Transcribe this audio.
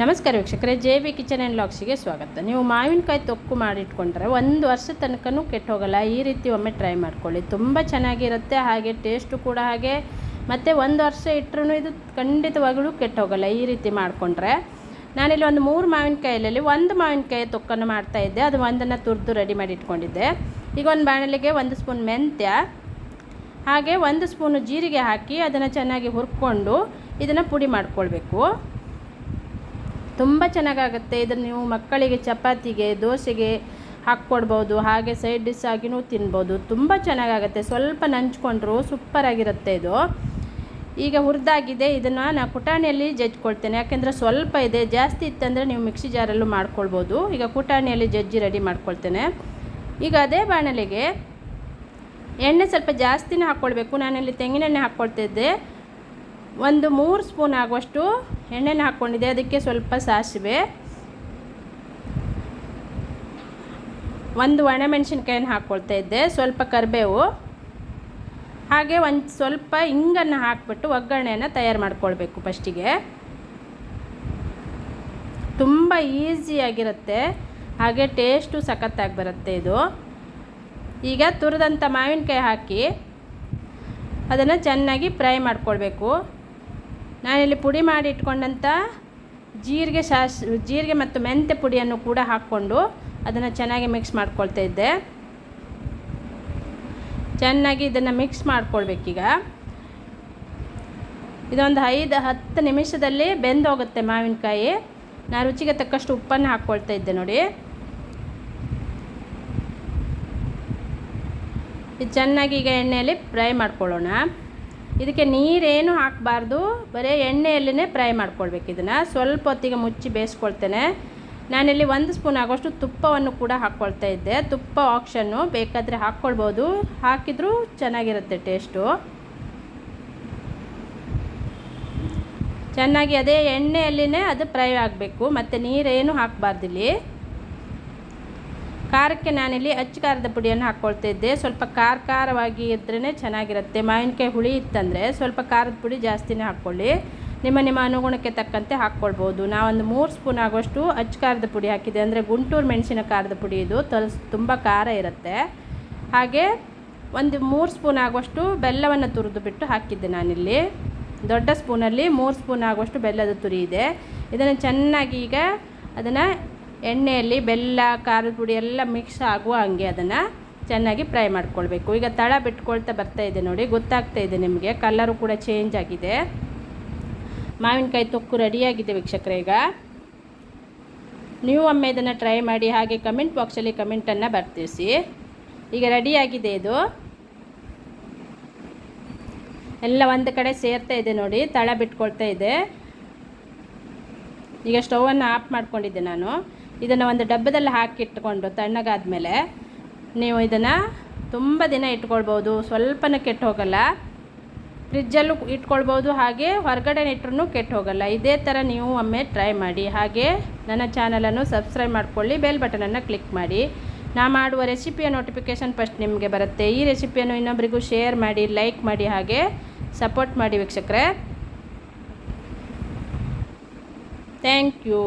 ನಮಸ್ಕಾರ ವೀಕ್ಷಕರೇ, J B kitchen and ಲಾಕ್ಸಿಗೆ ಸ್ವಾಗತ. ನೀವು ಮಾವಿನಕಾಯಿ ತೊಕ್ಕು ಮಾಡಿಟ್ಕೊಂಡ್ರೆ ಒಂದು ವರ್ಷ ತನಕನೂ ಕೆಟ್ಟೋಗಲ್ಲ. ಈ ರೀತಿ ಒಮ್ಮೆ ಟ್ರೈ ಮಾಡ್ಕೊಳ್ಳಿ. ತುಂಬ ಚೆನ್ನಾಗಿರುತ್ತೆ, ಹಾಗೆ ಟೇಸ್ಟು ಕೂಡ ಹಾಗೆ. ಮತ್ತು ಒಂದು ವರ್ಷ ಇಟ್ಟರೂ ಇದು ಖಂಡಿತವಾಗಲೂ ಕೆಟ್ಟೋಗಲ್ಲ. ಈ ರೀತಿ ಮಾಡಿಕೊಂಡ್ರೆ ನಾನಿಲ್ಲಿ ಒಂದು ಮೂರು ಮಾವಿನಕಾಯಲ್ಲಿ ಒಂದು ಮಾವಿನಕಾಯಿ ತೊಕ್ಕನ್ನು ಮಾಡ್ತಾಯಿದ್ದೆ ಅದು ಒಂದನ್ನು ತುರಿದು ರೆಡಿ ಮಾಡಿ ಇಟ್ಕೊಂಡಿದ್ದೆ ಈಗ ಒಂದು ಬಾಣಲಿಗೆ ಒಂದು ಸ್ಪೂನ್ ಮೆಂತ್ಯ, ಹಾಗೆ ಒಂದು ಸ್ಪೂನು ಜೀರಿಗೆ ಹಾಕಿ ಅದನ್ನು ಚೆನ್ನಾಗಿ ಹುರ್ಕೊಂಡು ಇದನ್ನು ಪುಡಿ ಮಾಡ್ಕೊಳ್ಬೇಕು. ತುಂಬ ಚೆನ್ನಾಗಾಗುತ್ತೆ. ಇದನ್ನು ನೀವು ಮಕ್ಕಳಿಗೆ ಚಪಾತಿಗೆ, ದೋಸೆಗೆ ಹಾಕ್ಕೊಡ್ಬೋದು. ಹಾಗೆ ಸೈಡ್ ಡಿಶ್ ಆಗಿನೂ ತಿನ್ಬೋದು. ತುಂಬ ಚೆನ್ನಾಗಾಗುತ್ತೆ. ಸ್ವಲ್ಪ ನಂಚ್ಕೊಂಡ್ರು ಸೂಪರಾಗಿರುತ್ತೆ ಇದು. ಈಗ ಹುರಿದಾಗಿದೆ. ಇದನ್ನು ನಾನು ಕುಟಾಣಿಯಲ್ಲಿ ಜಜ್ಜಿಕೊಳ್ತೇನೆ ಯಾಕೆಂದರೆ ಸ್ವಲ್ಪ ಇದೆ. ಜಾಸ್ತಿ ಇತ್ತಂದರೆ ನೀವು ಮಿಕ್ಸಿ ಜಾರಲ್ಲೂ ಮಾಡ್ಕೊಳ್ಬೋದು. ಈಗ ಕುಟಾಣಿಯಲ್ಲಿ ಜಜ್ಜಿ ರೆಡಿ ಮಾಡ್ಕೊಳ್ತೇನೆ. ಈಗ ಅದೇ ಬಾಣಲೆಗೆ ಎಣ್ಣೆ ಸ್ವಲ್ಪ ಜಾಸ್ತಿನೇ ಹಾಕ್ಕೊಳ್ಬೇಕು. ನಾನಲ್ಲಿ ತೆಂಗಿನೆಣ್ಣೆ ಹಾಕ್ಕೊಳ್ತಿದ್ದೆ. ಒಂದು ಮೂರು ಸ್ಪೂನ್ ಆಗುವಷ್ಟು ಎಣ್ಣೆನ ಹಾಕ್ಕೊಂಡಿದ್ದೆ ಅದಕ್ಕೆ ಸ್ವಲ್ಪ ಸಾಸಿವೆ. ಒಂದು ಒಣಮೆಣಸಿನ್ಕಾಯನ್ನು ಹಾಕ್ಕೊಳ್ತಾ ಇದ್ದೆ, ಸ್ವಲ್ಪ ಕರಿಬೇವು. ಹಾಗೆ ಒಂದು ಸ್ವಲ್ಪ ಹಿಂಗನ್ನು ಹಾಕ್ಬಿಟ್ಟು ಒಗ್ಗರಣೆಯನ್ನು ತಯಾರು ಮಾಡ್ಕೊಳ್ಬೇಕು ಫಸ್ಟಿಗೆ. ತುಂಬ ಈಸಿಯಾಗಿರುತ್ತೆ ಹಾಗೆ ಟೇಸ್ಟು ಸಖತ್ತಾಗಿ ಬರುತ್ತೆ ಇದು. ಈಗ ತುರಿದಂಥ ಮಾವಿನಕಾಯಿ ಹಾಕಿ, ಅದನ್ನು ಚೆನ್ನಾಗಿ ಫ್ರೈ ಮಾಡ್ಕೊಳ್ಬೇಕು. ನಾನಿಲ್ಲಿ ಪುಡಿ ಮಾಡಿ ಇಟ್ಕೊಂಡಂಥ ಜೀರಿಗೆ ಸಾಸ್, ಜೀರಿಗೆ ಮತ್ತು ಮೆಂತ್ಯ ಪುಡಿಯನ್ನು ಕೂಡ ಹಾಕ್ಕೊಂಡು ಅದನ್ನು ಚೆನ್ನಾಗಿ ಮಿಕ್ಸ್ ಮಾಡ್ಕೊಳ್ತಾ ಇದ್ದೆ. ಚೆನ್ನಾಗಿ ಇದನ್ನು ಮಿಕ್ಸ್ ಮಾಡ್ಕೊಳ್ಬೇಕೀಗ. ಇದೊಂದು ಐದು, ಹತ್ತು ನಿಮಿಷದಲ್ಲಿ ಬೆಂದೋಗುತ್ತೆ ಮಾವಿನಕಾಯಿ. ನಾನು ರುಚಿಗೆ ತಕ್ಕಷ್ಟು ಉಪ್ಪನ್ನು ಹಾಕ್ಕೊಳ್ತಾ ಇದ್ದೆ ನೋಡಿ. ಇದು ಚೆನ್ನಾಗಿ ಈಗ ಎಣ್ಣೆಯಲ್ಲಿ ಫ್ರೈ ಮಾಡ್ಕೊಳ್ಳೋಣ. ಇದಕ್ಕೆ ನೀರೇನು ಹಾಕಬಾರ್ದು. ಬರೀ ಎಣ್ಣೆಯಲ್ಲೇ ಫ್ರೈ ಮಾಡ್ಕೊಳ್ಬೇಕು ಇದನ್ನು. ಸ್ವಲ್ಪ ಹೊತ್ತಿಗೆ ಮುಚ್ಚಿ ಬೇಯಿಸ್ಕೊಳ್ತೇನೆ. ನಾನಿಲ್ಲಿ ಒಂದು ಸ್ಪೂನ್ ಆಗೋಷ್ಟು ತುಪ್ಪವನ್ನು ಕೂಡ ಹಾಕ್ಕೊಳ್ತಾ ಇದ್ದೆ. ತುಪ್ಪ ಆಪ್ಷನ್ನು ಬೇಕಾದರೆ ಹಾಕ್ಕೊಳ್ಬೋದು. ಹಾಕಿದರೂ ಚೆನ್ನಾಗಿರುತ್ತೆ ಟೇಸ್ಟು. ಚೆನ್ನಾಗಿ ಅದೇ ಎಣ್ಣೆಯಲ್ಲಿನೇ ಅದು ಫ್ರೈ ಆಗಬೇಕು. ಮತ್ತು ನೀರೇನು ಹಾಕಬಾರ್ದಿಲ್ಲಿ. ಖಾರಕ್ಕೆ ನಾನಿಲ್ಲಿ ಅಚ್ಚ ಖಾರದ ಪುಡಿಯನ್ನು ಹಾಕ್ಕೊಳ್ತಿದ್ದೆ. ಸ್ವಲ್ಪ ಖಾರ ಖಾರವಾಗಿ ಇದ್ರೇ ಚೆನ್ನಾಗಿರುತ್ತೆ. ಮಾವಿನಕಾಯಿ ಹುಳಿ ಇತ್ತಂದರೆ ಸ್ವಲ್ಪ ಖಾರದ ಪುಡಿ ಜಾಸ್ತಿನೇ ಹಾಕ್ಕೊಳ್ಳಿ. ನಿಮ್ಮ ನಿಮ್ಮ ಅನುಗುಣಕ್ಕೆ ತಕ್ಕಂತೆ ಹಾಕ್ಕೊಳ್ಬೋದು. ನಾವೊಂದು ಮೂರು ಸ್ಪೂನ್ ಆಗುವಷ್ಟು ಅಚ್ಚ ಖಾರದ ಪುಡಿ ಹಾಕಿದೆ ಅಂದರೆ ಗುಂಟೂರು ಮೆಣಸಿನ ಖಾರದ ಪುಡಿ ಇದು. ತಲ್ಸ್ ತುಂಬ ಖಾರ ಇರುತ್ತೆ. ಹಾಗೆ ಒಂದು ಮೂರು ಸ್ಪೂನ್ ಆಗುವಷ್ಟು ಬೆಲ್ಲವನ್ನು ತುರಿದು ಬಿಟ್ಟು ಹಾಕಿದ್ದೆ ನಾನಿಲ್ಲಿ. ದೊಡ್ಡ ಸ್ಪೂನಲ್ಲಿ ಮೂರು ಸ್ಪೂನ್ ಆಗುವಷ್ಟು ಬೆಲ್ಲದ ತುರಿ ಇದೆ. ಇದನ್ನು ಚೆನ್ನಾಗಿ ಈಗ ಅದನ್ನು ಎಣ್ಣೆಯಲ್ಲಿ ಬೆಲ್ಲ, ಖಾರದ ಪುಡಿ ಎಲ್ಲ ಮಿಕ್ಸ್ ಆಗುವ ಹಂಗೆ ಅದನ್ನು ಚೆನ್ನಾಗಿ ಫ್ರೈ ಮಾಡ್ಕೊಳ್ಬೇಕು. ಈಗ ತಳ ಬಿಟ್ಕೊಳ್ತಾ ಬರ್ತಾ ಇದೆ ನೋಡಿ, ಗೊತ್ತಾಗ್ತಾ ಇದೆ ನಿಮಗೆ ಕಲರು ಕೂಡ ಚೇಂಜ್ ಆಗಿದೆ. ಮಾವಿನಕಾಯಿ ತೊಕ್ಕು ರೆಡಿಯಾಗಿದೆ ವೀಕ್ಷಕರೇ ಈಗ. ನೀವು ಒಮ್ಮೆ ಇದನ್ನು ಟ್ರೈ ಮಾಡಿ ಹಾಗೆ ಕಮೆಂಟ್ ಬಾಕ್ಸಲ್ಲಿ ಕಮೆಂಟನ್ನು ಬರ್ತಿಸಿ ಈಗ ರೆಡಿಯಾಗಿದೆ ಇದು. ಎಲ್ಲ ಒಂದು ಕಡೆ ಸೇರ್ತಾ ಇದೆ ನೋಡಿ, ತಳ ಬಿಟ್ಕೊಳ್ತಾ ಇದೆ. ಈಗ ಸ್ಟೌವನ್ನು ಆಫ್ ಮಾಡ್ಕೊಂಡಿದ್ದೆ ನಾನು. ಇದನ್ನು ಒಂದು ಡಬ್ಬದಲ್ಲಿ ಹಾಕಿಟ್ಕೊಂಡು ತಣ್ಣಗಾದ್ಮೇಲೆ ನೀವು ಇದನ್ನು ತುಂಬ ದಿನ ಇಟ್ಕೊಳ್ಬೋದು. ಸ್ವಲ್ಪನೂ ಕೆಟ್ಟು ಹೋಗಲ್ಲ. ಫ್ರಿಜ್ಜಲ್ಲೂ ಇಟ್ಕೊಳ್ಬೋದು. ಹಾಗೆ ಹೊರಗಡೆ ಇಟ್ಟರೂ ಕೆಟ್ಟು ಹೋಗಲ್ಲ. ಇದೇ ಥರ ನೀವು ಒಮ್ಮೆ ಟ್ರೈ ಮಾಡಿ. ಹಾಗೆ ನನ್ನ ಚಾನಲನ್ನು ಸಬ್ಸ್ಕ್ರೈಬ್ ಮಾಡ್ಕೊಳ್ಳಿ. ಬೆಲ್ ಬಟನನ್ನು ಕ್ಲಿಕ್ ಮಾಡಿ. ನಾ ಮಾಡುವ ರೆಸಿಪಿಯ ನೋಟಿಫಿಕೇಷನ್ ಫಸ್ಟ್ ನಿಮಗೆ ಬರುತ್ತೆ. ಈ ರೆಸಿಪಿಯನ್ನು ಇನ್ನೊಬ್ಬರಿಗೂ ಶೇರ್ ಮಾಡಿ ಲೈಕ್ ಮಾಡಿ, ಹಾಗೆ ಸಪೋರ್ಟ್ ಮಾಡಿ ವೀಕ್ಷಕರೇ. Thank you